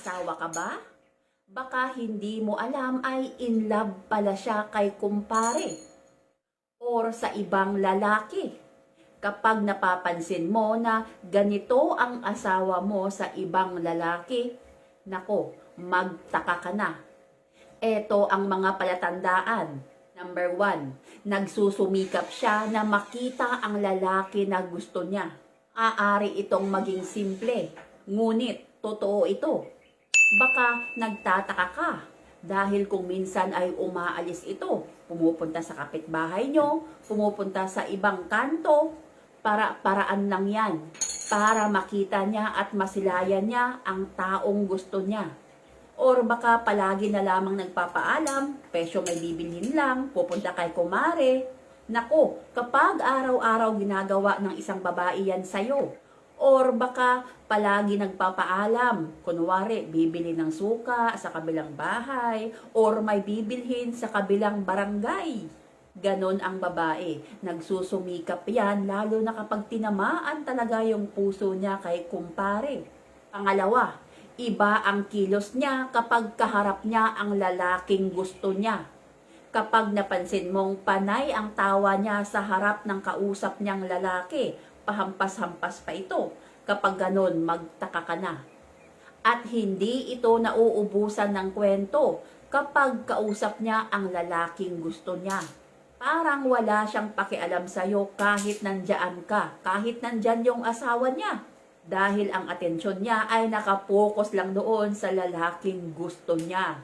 Asawa ka ba? Baka hindi mo alam ay in love pala siya kay kumpare or sa ibang lalaki. Kapag napapansin mo na ganito ang asawa mo sa ibang lalaki, nako, magtaka ka na. Ito ang mga palatandaan. Number one, nagsusumikap siya na makita ang lalaki na gusto niya. Aari itong maging simple, ngunit totoo ito. Baka nagtataka ka dahil kung minsan ay umaalis ito, pumupunta sa kapitbahay nyo, pumupunta sa ibang kanto, para paraan lang yan para makita niya at masilayan niya ang taong gusto niya. Or baka palagi na lamang nagpapaalam, pesyo may bibilhin lang, pupunta kay kumare. Nako, kapag araw-araw ginagawa ng isang babae yan sa'yo, or baka palagi nagpapaalam, kunwari, bibili ng suka sa kabilang bahay, or may bibilhin sa kabilang barangay. Ganon ang babae. Nagsusumikap yan, lalo na kapag tinamaan talaga yung puso niya kay kumpare. Pangalawa, iba ang kilos niya kapag kaharap niya ang lalaking gusto niya. Kapag napansin mong panay ang tawa niya sa harap ng kausap niyang lalaki, pahampas-hampas pa ito. Kapag ganon, magtaka ka na. At hindi ito nauubusan ng kwento kapag kausap niya ang lalaking gusto niya. Parang wala siyang pakialam sa'yo kahit nandyan ka, kahit nandyan yung asawa niya. Dahil ang atensyon niya ay nakapokus lang doon sa lalaking gusto niya.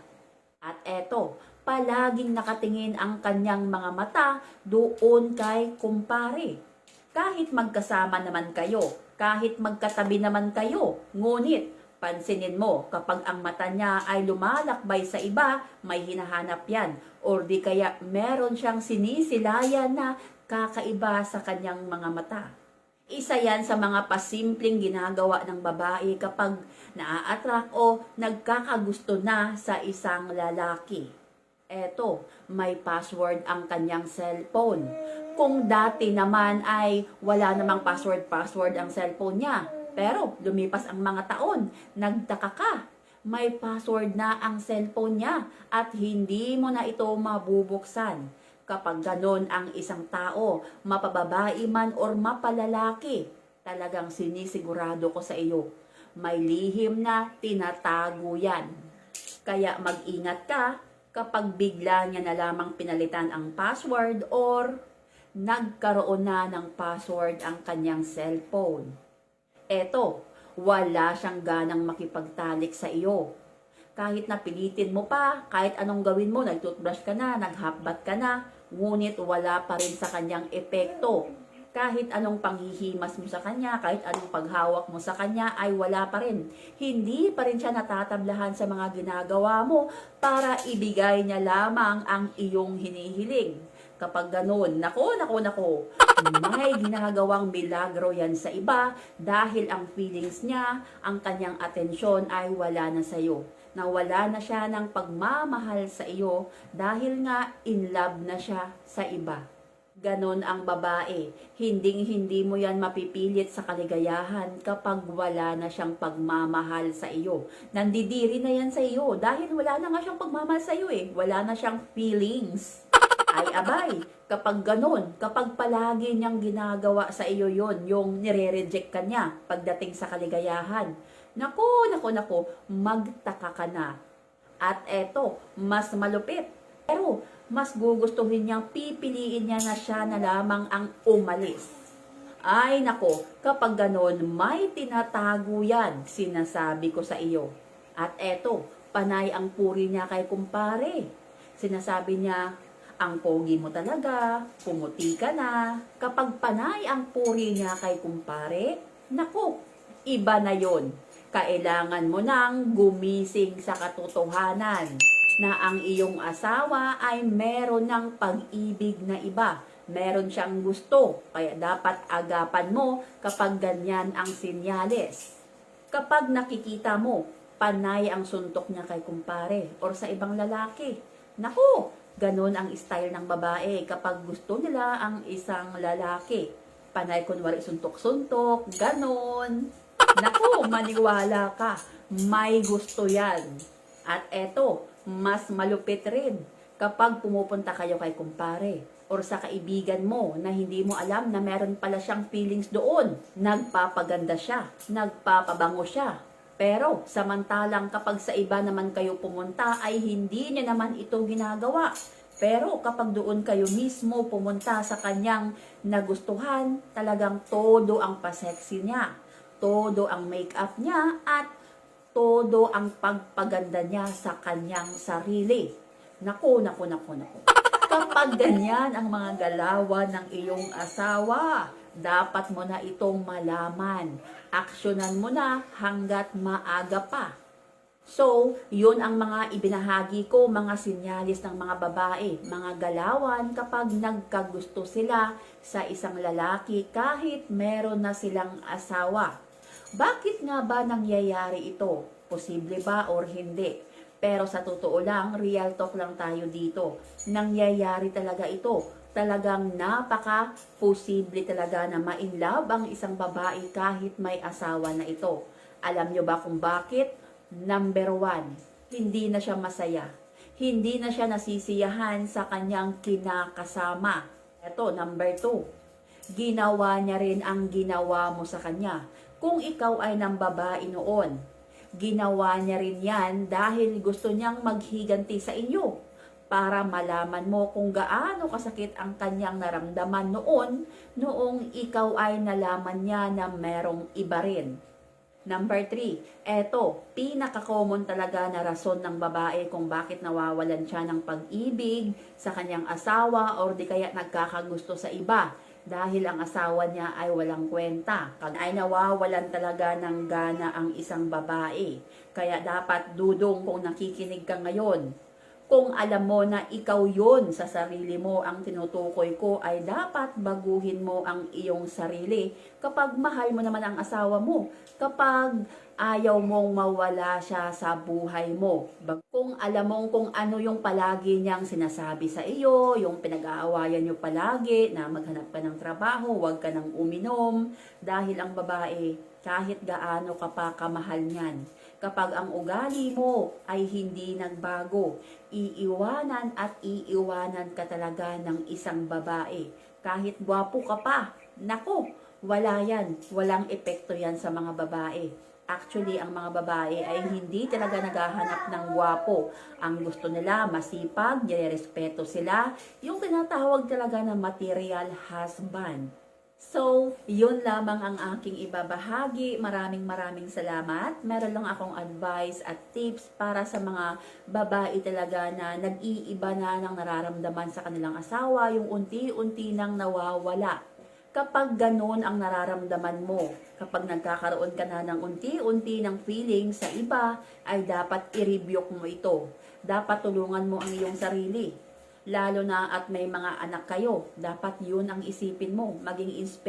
At eto, palaging nakatingin ang kanyang mga mata doon kay kumpare. Kahit magkasama naman kayo, kahit magkatabi naman kayo, ngunit pansinin mo kapag ang mata niya ay lumalakbay sa iba, may hinahanap yan. Or di kaya meron siyang sinisilayan na kakaiba sa kanyang mga mata. Isa yan sa mga pasimpleng ginagawa ng babae kapag naa-attract o nagkakagusto na sa isang lalaki. Eto, may password ang kanyang cellphone. Kung dati naman ay wala namang password-password ang cellphone niya, pero lumipas ang mga taon, nagtaka ka. May password na ang cellphone niya at hindi mo na ito mabubuksan. Kapag ganon ang isang tao, mapababae man or mapalalaki, talagang sinisigurado ko sa iyo, may lihim na tinatago yan. Kaya mag-ingat ka kapag bigla niya na lamang pinalitan ang password or nagkaroon na ng password ang kanyang cellphone. Eto, wala siyang ganang makipagtalik sa iyo. Kahit napilitin mo pa, kahit anong gawin mo, nagtoothbrush ka na, naghabat ka na, ngunit wala pa rin sa kanyang epekto. Kahit anong panghihimas mo sa kanya, kahit anong paghawak mo sa kanya, ay wala pa rin. Hindi pa rin siya natatablahan sa mga ginagawa mo para ibigay niya lamang ang iyong hinihiling. Kapag ganun, nako, nako, nako, may ginagawang milagro yan sa iba dahil ang feelings niya, ang kanyang atensyon ay wala na sa iyo. Nawala na siya ng pagmamahal sa iyo dahil nga in love na siya sa iba. Ganon ang babae. Hinding hindi mo yan mapipilit sa kaligayahan kapag wala na siyang pagmamahal sa iyo. Nandidiri na yan sa iyo dahil wala na nga siyang pagmamahal sa iyo eh. Wala na siyang feelings ay abay. Kapag ganun, kapag palagi niyang ginagawa sa iyo yon yung nire-reject ka niya pagdating sa kaligayahan. Nako, nako, nako, magtaka ka na. At eto, mas malupit. Pero, mas gugustuhin niyang pipiliin niya na siya na lamang ang umalis. Ay nako, kapag ganon, may tinatago yan, sinasabi ko sa iyo. At eto, panay ang puri niya kay kumpare. Sinasabi niya, ang pogi mo talaga, pumuti ka na. Kapag panay ang puri niya kay kumpare, naku, iba na yon. Kailangan mo nang gumising sa katotohanan na ang iyong asawa ay meron ng pag-ibig na iba. Meron siyang gusto, kaya dapat agapan mo kapag ganyan ang sinyales. Kapag nakikita mo, panay ang suntok niya kay kumpare or sa ibang lalaki. Naku, Ganon ang style ng babae kapag gusto nila ang isang lalaki. Panay kunwari suntok-suntok, ganon. Naku, maniwala ka. may gusto yan. At eto, mas malupit rin kapag pumupunta kayo kay kumpare or sa kaibigan mo na hindi mo alam na meron pala siyang feelings doon. Nagpapaganda siya, nagpapabango siya. Pero samantalang kapag sa iba naman kayo pumunta ay hindi niya naman ito ginagawa. Pero kapag doon kayo mismo pumunta sa kanyang nagustuhan, talagang todo ang pasexy niya, todo ang makeup niya at todo ang pagpaganda niya sa kanyang sarili. Naku, naku, naku, naku. Kapag ganyan ang mga galawan ng iyong asawa, dapat mo na itong malaman. Aksyonan mo na hanggat maaga pa. So, yun ang mga ibinahagi ko, mga sinyalis ng mga babae, mga galawan kapag nagkagusto sila sa isang lalaki kahit meron na silang asawa. Bakit nga ba nangyayari ito? Posible ba or hindi? Pero sa totoo lang, real talk lang tayo dito. Nangyayari talaga ito. Talagang napaka-posible talaga na ma-inlove ang isang babae kahit may asawa na ito. Alam nyo ba kung bakit? Number one, hindi na siya masaya. Hindi na siya nasisiyahan sa kanyang kinakasama. Ito, number two, ginawa niya rin ang ginawa mo sa kanya. Kung ikaw ay ng babae noon, ginawa niya rin yan dahil gusto niyang maghiganti sa inyo para malaman mo kung gaano kasakit ang kanyang naramdaman noon noong ikaw ay nalaman niya na merong iba rin. Number three, eto, pinaka-common talaga na rason ng babae kung bakit nawawalan siya ng pag-ibig sa kanyang asawa or di kaya nagkakagusto sa iba dahil ang asawa niya ay walang kwenta. Ay nawawalan talaga ng gana ang isang babae. Kaya dapat dudong kung nakikinig ka ngayon. Kung alam mo na ikaw yon sa sarili mo, ang tinutukoy ko ay dapat baguhin mo ang iyong sarili kapag mahal mo naman ang asawa mo. Kapag ayaw mong mawala siya sa buhay mo. Kung alam mong kung ano yung palagi niyang sinasabi sa iyo, yung pinag-aawayan niyo palagi na maghanap ka ng trabaho, huwag ka nang uminom, dahil ang babae, kahit gaano ka pa kamahal niyan, kapag ang ugali mo ay hindi nagbago, iiwanan at iiwanan ka talaga ng isang babae. Kahit gwapo ka pa, nako, wala yan. Walang epekto yan sa mga babae. Actually, ang mga babae ay hindi talaga naghahanap ng gwapo. Ang gusto nila, masipag, respeto sila, yung tinatawag talaga na material husband. So, yun lamang ang aking ibabahagi. Maraming maraming salamat. Meron lang akong advice at tips para sa mga babae talaga na nag-iiba na ng nararamdaman sa kanilang asawa, yung unti-unti nang nawawala kapag ganun ang nararamdaman mo, kapag nagkakaroon ka na ng unti-unti ng feeling sa iba, ay dapat i-rebuke mo ito. Dapat tulungan mo ang iyong sarili. Lalo na at may mga anak kayo, dapat yun ang isipin mo, maging inspire